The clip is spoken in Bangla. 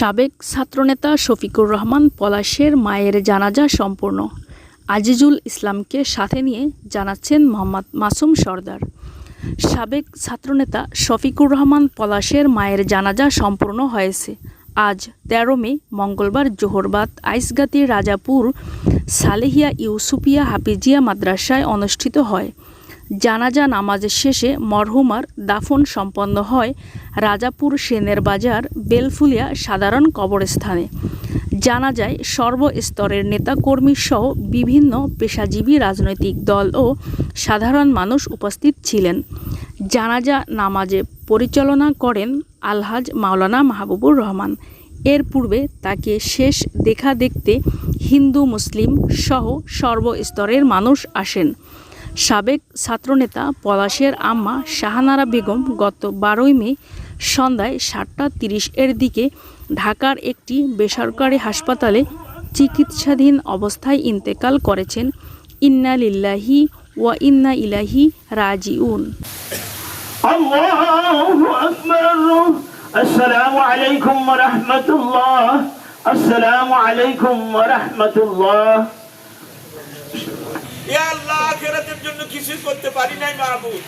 সাবেক ছাত্রনেতা শফিকুর রহমান পলাশের মায়ের জানাজা সম্পূর্ণ। আজিজুল ইসলামকে সাথে নিয়ে জানাচ্ছেন মোহাম্মদ মাসুম সর্দার। সাবেক ছাত্রনেতা শফিকুর রহমান পলাশের মায়ের জানাজা সম্পূর্ণ হয়েছে। আজ তেরো মে, মঙ্গলবার জোহরবাদ আইসগাতি রাজাপুর সালেহিয়া ইউসুফিয়া হাফিজিয়া মাদ্রাসায় অনুষ্ঠিত হয়। জানাজা নামাজের শেষে মরহুমার দাফন সম্পন্ন হয় রাজাপুর সেনের বাজার বেলফুলিয়া সাধারণ কবরস্থানে। জানা যায় সর্বস্তরের নেতাকর্মী সহ বিভিন্ন পেশাজীবী রাজনৈতিক দল ও সাধারণ মানুষ উপস্থিত ছিলেন। জানাজা নামাজে পরিচালনা করেন আলহাজ মাওলানা মাহবুবুর রহমান। এর পূর্বে তাকে শেষ দেখা দেখতে হিন্দু, মুসলিম সহ সর্বস্তরের মানুষ আসেন। সাবেক ছাত্রনেতা পলাশের আম্মা শাহানারা বেগম গত বারোই মে সন্ধ্যায় সাতটা তিরিশ এর দিকে ঢাকার একটি বেসরকারি হাসপাতালে চিকিৎসাধীন অবস্থায় ইন্তেকাল করেছেন ইন্না লিল্লাহি ওয়া ইন্না ইলাহি রাজিউন الله أكبر السلام عليكم ورحمة الله السلام عليكم ورحمة الله এ আল্লাহ আখেরাতের জন্য কিছুই করতে পারি নাই মাহবুব।